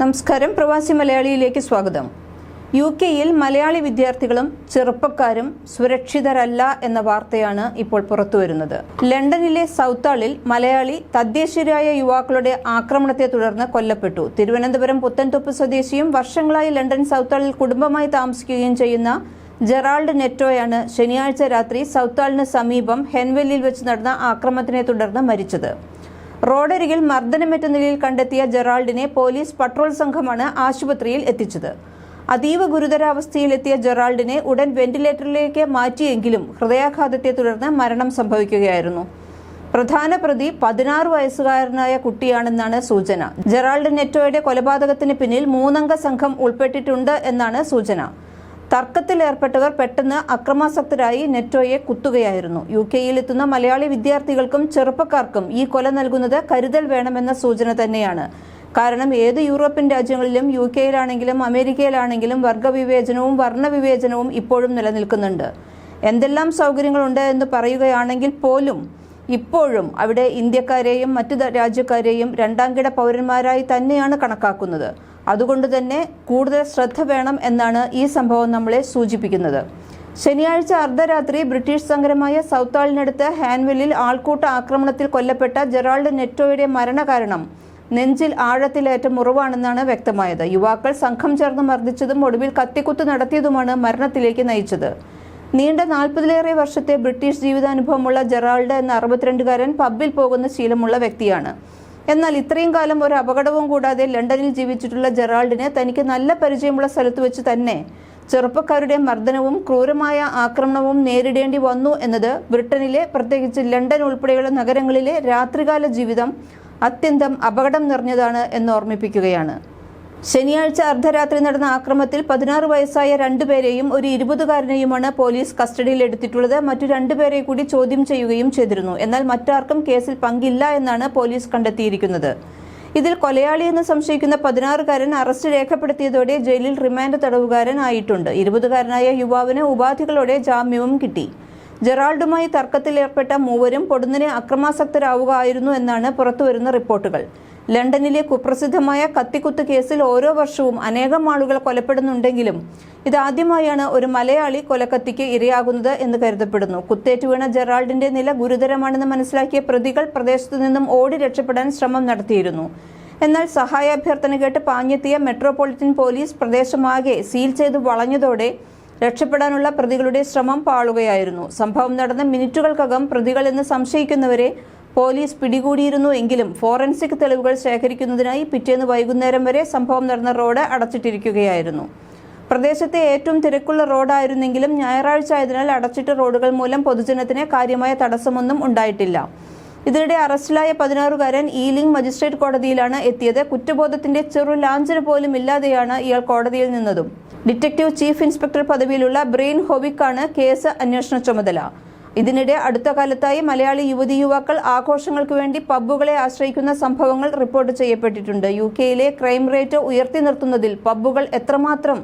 നമസ്കാരം. പ്രവാസി മലയാളിയിലേക്ക് സ്വാഗതം. യു കെയിൽ മലയാളി വിദ്യാർത്ഥികളും ചെറുപ്പക്കാരും സുരക്ഷിതരല്ല എന്ന വാർത്തയാണ് ഇപ്പോൾ പുറത്തുവരുന്നത്. ലണ്ടനിലെ സൗത്താളിൽ മലയാളി തദ്ദേശീയരായ യുവാക്കളുടെ ആക്രമണത്തെ തുടർന്ന് കൊല്ലപ്പെട്ടു. തിരുവനന്തപുരം പുത്തൻതൊപ്പ് സ്വദേശിയും വർഷങ്ങളായി ലണ്ടൻ സൗത്താളിൽ കുടുംബമായി താമസിക്കുകയും ചെയ്യുന്ന ജെറാൾഡ് നെറ്റോയാണ് ശനിയാഴ്ച രാത്രി സൗത്താളിന് സമീപം ഹെൻവെല്ലിൽ വെച്ച് നടന്ന ആക്രമണത്തിനെ തുടർന്ന് മരിച്ചത്. റോഡരികിൽ മർദ്ദനമേറ്റ നിലയിൽ കണ്ടെത്തിയ ജെറാൾഡിനെ പോലീസ് പട്രോൾ സംഘമാണ് ആശുപത്രിയിൽ എത്തിച്ചത്. അതീവ ഗുരുതരാവസ്ഥയിലെത്തിയ ജെറാൾഡിനെ ഉടൻ വെന്റിലേറ്ററിലേക്ക് മാറ്റിയെങ്കിലും ഹൃദയാഘാതത്തെ തുടർന്ന് മരണം സംഭവിക്കുകയായിരുന്നു. പ്രധാന പ്രതി പതിനാറ് വയസ്സുകാരനായ കുട്ടിയാണെന്നാണ് സൂചന. ജെറാൾഡ് നെറ്റോയുടെ കൊലപാതകത്തിന് പിന്നിൽ മൂന്നംഗ സംഘം ഉൾപ്പെട്ടിട്ടുണ്ട് എന്നാണ് സൂചന. തർക്കത്തിലേർപ്പെട്ടവർ പെട്ടെന്ന് അക്രമാസക്തരായി നെറ്റോയെ കുത്തുകയായിരുന്നു. യു കെയിൽ എത്തുന്ന മലയാളി വിദ്യാർത്ഥികൾക്കും ചെറുപ്പക്കാർക്കും ഈ കൊല നൽകുന്നത് കരുതൽ വേണമെന്ന സൂചന തന്നെയാണ്. കാരണം ഏത് യൂറോപ്യൻ രാജ്യങ്ങളിലും യു കെയിലാണെങ്കിലും അമേരിക്കയിലാണെങ്കിലും വർഗവിവേചനവും വർണവിവേചനവും ഇപ്പോഴും നിലനിൽക്കുന്നുണ്ട്. എന്തെല്ലാം സൗകര്യങ്ങളുണ്ട് എന്ന് പറയുകയാണെങ്കിൽ പോലും ഇപ്പോഴും അവിടെ ഇന്ത്യക്കാരെയും മറ്റു രാജ്യക്കാരെയും രണ്ടാംകിട പൗരന്മാരായി തന്നെയാണ് കണക്കാക്കുന്നത്. അതുകൊണ്ട് തന്നെ കൂടുതൽ ശ്രദ്ധ വേണം എന്നാണ് ഈ സംഭവം നമ്മളെ സൂചിപ്പിക്കുന്നത്. ശനിയാഴ്ച അർദ്ധരാത്രി ബ്രിട്ടീഷ് സംഘരമായ സൗത്താളിനടുത്ത് ഹാൻവെല്ലിൽ ആൾക്കൂട്ട ആക്രമണത്തിൽ കൊല്ലപ്പെട്ട ജെറാൾഡ് നെറ്റോയുടെ മരണകാരണം നെഞ്ചിൽ ആഴത്തിലേറ്റ മുറിവാണെന്നാണ് വ്യക്തമായത്. യുവാക്കൾ സംഘം ചേർന്ന് മർദ്ദിച്ചതും ഒടുവിൽ കത്തിക്കുത്ത് നടത്തിയതുമാണ് മരണത്തിലേക്ക് നയിച്ചത്. നീണ്ട നാൽപ്പതിലേറെ വർഷത്തെ ബ്രിട്ടീഷ് ജീവിതാനുഭവമുള്ള ജെറാൾഡ് എന്ന അറുപത്തിരണ്ടുകാരൻ പബ്ബിൽ പോകുന്ന ശീലമുള്ള വ്യക്തിയാണ്. എന്നാൽ ഇത്രയും കാലം ഒരു അപകടവും കൂടാതെ ലണ്ടനിൽ ജീവിച്ചിട്ടുള്ള ജെറാൾഡിനെ തനിക്ക് നല്ല പരിചയമുള്ള സ്ഥലത്ത് വെച്ച് തന്നെ ചെറുപ്പക്കാരുടെ മർദ്ദനവും ക്രൂരമായ ആക്രമണവും നേരിടേണ്ടി വന്നു എന്നത് ബ്രിട്ടനിലെ പ്രത്യേകിച്ച് ലണ്ടൻ ഉൾപ്പെടെയുള്ള നഗരങ്ങളിലെ രാത്രികാല ജീവിതം അത്യന്തം അപകടം നിറഞ്ഞതാണ് എന്ന് ഓർമ്മിപ്പിക്കുകയാണ്. ശനിയാഴ്ച അർദ്ധരാത്രി നടന്ന ആക്രമത്തിൽ പതിനാറ് വയസ്സായ രണ്ടുപേരെയും ഒരു ഇരുപതുകാരനെയുമാണ് പോലീസ് കസ്റ്റഡിയിൽ എടുത്തിട്ടുള്ളത്. മറ്റു രണ്ടുപേരെ കൂടി ചോദ്യം ചെയ്യുകയും ചെയ്തിരുന്നു. എന്നാൽ മറ്റാർക്കും കേസിൽ പങ്കില്ല എന്നാണ് പോലീസ് കണ്ടെത്തിയിരിക്കുന്നത്. ഇതിൽ കൊലയാളി എന്ന് സംശയിക്കുന്ന പതിനാറുകാരൻ അറസ്റ്റ് രേഖപ്പെടുത്തിയതോടെ ജയിലിൽ റിമാൻഡ് തടവുകാരനായിട്ടുണ്ട്. ഇരുപതുകാരനായ യുവാവിന് ഉപാധികളോടെ ജാമ്യവും കിട്ടി. ജെറാൾഡുമായി തർക്കത്തിലേർപ്പെട്ട മൂവരും പൊടുന്നനെ അക്രമാസക്തരാവുകയായിരുന്നു എന്നാണ് പുറത്തുവരുന്ന റിപ്പോർട്ടുകൾ. ലണ്ടനിലെ കുപ്രസിദ്ധമായ കത്തിക്കുത്ത് കേസിൽ ഓരോ വർഷവും അനേകം ആളുകൾ കൊലപ്പെടുന്നുണ്ടെങ്കിലും ഇതാദ്യമായാണ് ഒരു മലയാളി കൊലക്കത്തിക്ക് ഇരയാകുന്നത് എന്ന് കരുതപ്പെടുന്നു. കുത്തേറ്റ് വീണ ജെറാൾഡിന്റെ നില ഗുരുതരമാണെന്ന് മനസ്സിലാക്കിയ പ്രതികൾ പ്രദേശത്തു നിന്നും ഓടി രക്ഷപ്പെടാൻ ശ്രമം നടത്തിയിരുന്നു. എന്നാൽ സഹായാഭ്യർത്ഥന കേട്ട് പാഞ്ഞെത്തിയ മെട്രോപൊളിറ്റൻ പോലീസ് പ്രദേശമാകെ സീൽ ചെയ്ത് വളഞ്ഞതോടെ രക്ഷപ്പെടാനുള്ള പ്രതികളുടെ ശ്രമം പാളുകയായിരുന്നു. സംഭവം നടന്ന മിനിറ്റുകൾക്കകം പ്രതികളെന്ന് സംശയിക്കുന്നവരെ പോലീസ് പിടികൂടിയിരുന്നു എങ്കിലും ഫോറൻസിക് തെളിവുകൾ ശേഖരിക്കുന്നതിനായി പിറ്റേന്ന് വൈകുന്നേരം വരെ സംഭവം നടന്ന റോഡ് അടച്ചിട്ടിരിക്കുകയായിരുന്നു. പ്രദേശത്തെ ഏറ്റവും തിരക്കുള്ള റോഡായിരുന്നെങ്കിലും ഞായറാഴ്ച ആയതിനാൽ അടച്ചിട്ട റോഡുകൾ മൂലം പൊതുജനത്തിന് കാര്യമായ തടസ്സമൊന്നും ഉണ്ടായിട്ടില്ല. ഇതിനിടെ അറസ്റ്റിലായ പതിനാറുകാരൻ ഈലിംഗ് മജിസ്ട്രേറ്റ് കോടതിയിലാണ് എത്തിയത്. കുറ്റബോധത്തിന്റെ ചെറു ലാഞ്ചന പോലും ഇല്ലാതെയാണ് ഇയാൾ കോടതിയിൽ നിന്നതും. ഡിറ്റക്ടീവ് ചീഫ് ഇൻസ്പെക്ടർ പദവിയിലുള്ള ബ്രെയിൻ ഹോവിക്കാണ് കേസ് അന്വേഷണ ചുമതല. ഇതിനിടെ അടുത്ത കാലത്തായി മലയാളി യുവതി യുവാക്കൾ ആഘോഷങ്ങൾക്ക് വേണ്ടി പബ്ബുകളെ ആശ്രയിക്കുന്ന സംഭവങ്ങൾ റിപ്പോർട്ട് ചെയ്യപ്പെട്ടിട്ടുണ്ട്. യു കെയിലെ ക്രൈം റേറ്റ് ഉയർത്തി നിർത്തുന്നതിൽ പബ്ബുകൾ എത്രമാത്രം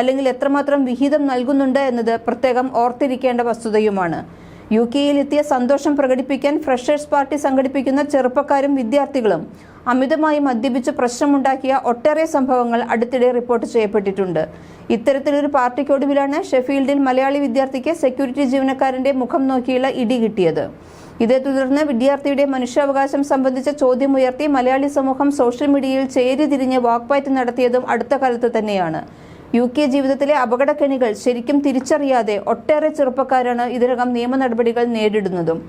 അല്ലെങ്കിൽ എത്രമാത്രം വിഹിതം നൽകുന്നുണ്ട് എന്നത് പ്രത്യേകം ഓർത്തിരിക്കേണ്ട വസ്തുതയുമാണ്. യു കെയിൽ എത്തിയ സന്തോഷം പ്രകടിപ്പിക്കാൻ ഫ്രഷേഴ്സ് പാർട്ടി സംഘടിപ്പിക്കുന്ന ചെറുപ്പക്കാരും വിദ്യാർത്ഥികളും അമിതമായി മദ്യപിച്ച് പ്രശ്നമുണ്ടാക്കിയ ഒട്ടേറെ സംഭവങ്ങൾ അടുത്തിടെ റിപ്പോർട്ട് ചെയ്യപ്പെട്ടിട്ടുണ്ട്. ഇത്തരത്തിലൊരു പാർട്ടിക്കൊടുവിലാണ് ഷെഫീൽഡിൽ മലയാളി വിദ്യാർത്ഥിക്ക് സെക്യൂരിറ്റി ജീവനക്കാരന്റെ മുഖം നോക്കിയുള്ള ഇടി കിട്ടിയത്. ഇതേ തുടർന്ന് വിദ്യാർത്ഥിയുടെ മനുഷ്യാവകാശം സംബന്ധിച്ച ചോദ്യമുയർത്തി മലയാളി സമൂഹം സോഷ്യൽ മീഡിയയിൽ ചേരി തിരിഞ്ഞ് വാക്പാറ്റ് നടത്തിയതും അടുത്ത കാലത്ത് തന്നെയാണ്. യു കെ ജീവിതത്തിലെ അപകടക്കെണികൾ ശരിക്കും തിരിച്ചറിയാതെ ഒട്ടേറെ ചെറുപ്പക്കാരാണ് ഇതിനകം നിയമ നടപടികൾ നേരിടുന്നതും.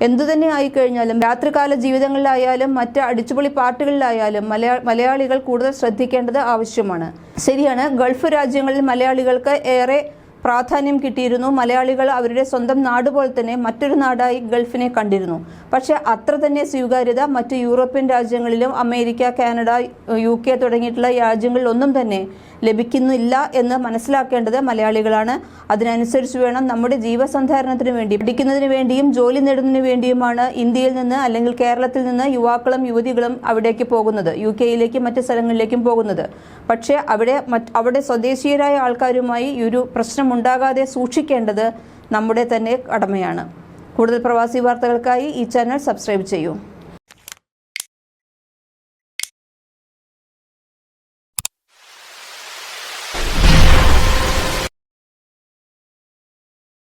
എന്തുതന്നെ ആയിക്കഴിഞ്ഞാലും രാത്രികാല ജീവിതങ്ങളിലായാലും മറ്റ് അടിച്ചുപൊളി പാട്ടുകളിലായാലും മലയാളികൾ കൂടുതൽ ശ്രദ്ധിക്കേണ്ടത് ആവശ്യമാണ്. ശരിയാണ് ഗൾഫ് രാജ്യങ്ങളിൽ മലയാളികൾക്ക് ഏറെ പ്രാധാന്യം കിട്ടിയിരുന്നു. മലയാളികൾ അവരുടെ സ്വന്തം നാട് പോലെ തന്നെ മറ്റൊരു നാടായി ഗൾഫിനെ കണ്ടിരുന്നു. പക്ഷേ അത്ര തന്നെ സ്വീകാര്യത മറ്റ് യൂറോപ്യൻ രാജ്യങ്ങളിലും അമേരിക്ക കാനഡ യു കെ തുടങ്ങിയിട്ടുള്ള രാജ്യങ്ങളിലൊന്നും തന്നെ ലഭിക്കുന്നില്ല എന്ന് മനസ്സിലാക്കേണ്ടത് മലയാളികളാണ്. അതിനനുസരിച്ച് വേണം നമ്മുടെ ജീവസന്ധാരണത്തിന് വേണ്ടി പഠിക്കുന്നതിന് വേണ്ടിയും ജോലി നേടുന്നതിന് വേണ്ടിയുമാണ് ഇന്ത്യയിൽ നിന്ന് അല്ലെങ്കിൽ കേരളത്തിൽ നിന്ന് യുവാക്കളും യുവതികളും അവിടേക്ക് പോകുന്നത് യു കെയിലേക്കും മറ്റ് സ്ഥലങ്ങളിലേക്കും പോകുന്നത്. പക്ഷേ അവിടെ അവിടെ സ്വദേശീയരായ ആൾക്കാരുമായി ഒരു പ്രശ്നം ഉണ്ടാകാതെ സൂക്ഷിക്കേണ്ടത് നമ്മുടെ തന്നെ കടമയാണ്. കൂടുതൽ പ്രവാസി വാർത്തകൾക്കായി ഈ ചാനൽ സബ്സ്ക്രൈബ് ചെയ്യൂ.